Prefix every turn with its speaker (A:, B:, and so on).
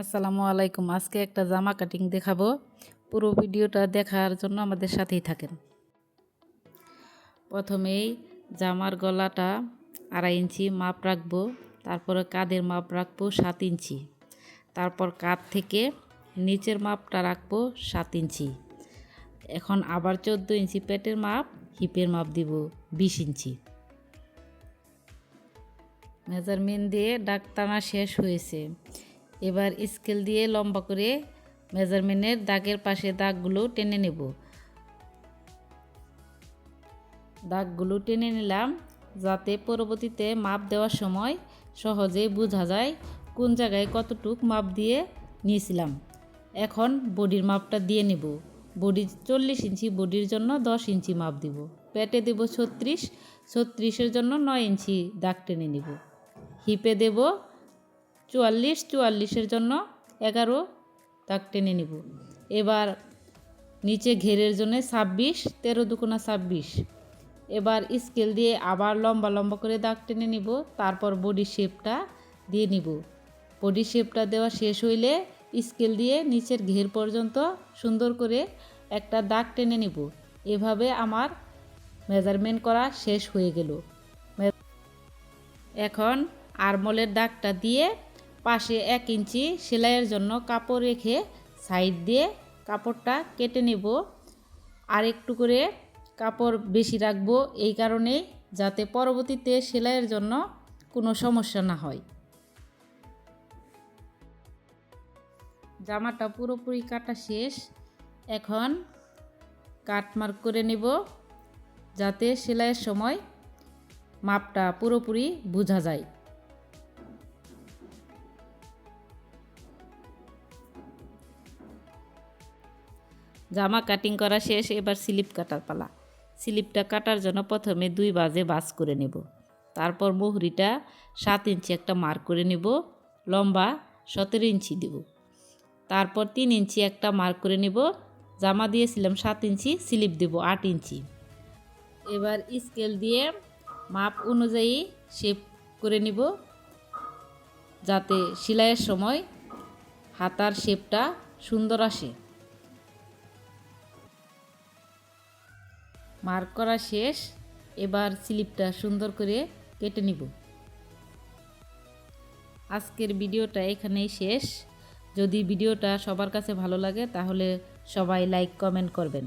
A: আসসালামু আলাইকুম। আজকে একটা জামা কাটিং দেখাবো। পুরো ভিডিওটা দেখার জন্য আমাদের সাথেই থাকেন। প্রথমেই জামার গলাটা আড়াই ইঞ্চি মাপ রাখব, তারপরে কাঁধের মাপ রাখব সাত ইঞ্চি, তারপর কাঁধ থেকে নিচের মাপটা রাখব সাত ইঞ্চি, এখন আবার চোদ্দ ইঞ্চি পেটের মাপ, হিপের মাপ দিব বিশ ইঞ্চি। মেজারমেন্ট দিয়ে টানা শেষ হয়েছে। এবার স্কেল দিয়ে লম্বা করে মেজারমেন্টের দাগের পাশে দাগগুলো টেনে নেব। দাগগুলো টেনে নিলাম যাতে পরবর্তীতে মাপ দেওয়ার সময় সহজে বোঝা যায় কোন জায়গায় কতটুক মাপ দিয়ে নিয়েছিলাম। এখন বডির মাপটা দিয়ে নেব। বডি চল্লিশ ইঞ্চি, বডির জন্য দশ ইঞ্চি মাপ দিব। পেটে দেব ছত্রিশ, ছত্রিশের জন্য নয় ইঞ্চি দাগ টেনে নেব। হিপে দেব চুয়াল্লিশ চুয়াল্লিশের জন্য এগারো দাগ টেনে নিব। এবার নিচে ঘেরের জন্য ছাব্বিশ, তেরো দুকোনা ছাব্বিশ। এবার স্কেল দিয়ে আবার লম্বা লম্বা করে দাগ টেনে নিব, তারপর বডি শেপটা দিয়ে নিব। বডি শেপটা দেওয়া শেষ হইলে স্কেল দিয়ে নিচের ঘের পর্যন্ত সুন্দর করে একটা দাগ টেনে নিব। এভাবে আমার মেজারমেন্ট করা শেষ হয়ে গেল। এখন আরমলের দাগটা দিয়ে পাশে এক ইঞ্চি সেলাইয়ের জন্য কাপড় রেখে সাইড দিয়ে কাপড়টা কেটে নেব। আর একটু করে কাপড় বেশি রাখব এই কারণেই যাতে পরবর্তীতে সেলাইয়ের জন্য কোনো সমস্যা না হয়। জামাটা পুরোপুরি কাটা শেষ। এখন কাটমার্ক করে নেব যাতে সেলাইয়ের সময় মাপটা পুরোপুরি বোঝা যায়। জামা কাটিং করা শেষ, এবার স্লিপ কাটার পালা। স্লিপটা কাটার জন্য প্রথমে দুই বাজে বাস করে নেব। তারপর মুহুরিটা সাত ইঞ্চি একটা মার্ক করে নেব, লম্বা সতেরো ইঞ্চি দেব। তারপর তিন ইঞ্চি একটা মার্ক করে নেব, জামা দিয়েছিলাম সাত ইঞ্চি স্লিপ দেব আট ইঞ্চি। এবার স্কেল দিয়ে মাপ অনুযায়ী শেপ করে নিব, যাতে সেলাইয়ের সময় হাতার শেপটা সুন্দর আসে। মার্ক করা শেষ। এবার স্লিপটা সুন্দর করে কেটে নিব। আজকের ভিডিওটা এখানেই শেষ। যদি ভিডিওটা সবার কাছে ভালো লাগে তাহলে সবাই লাইক, কমেন্ট করবেন।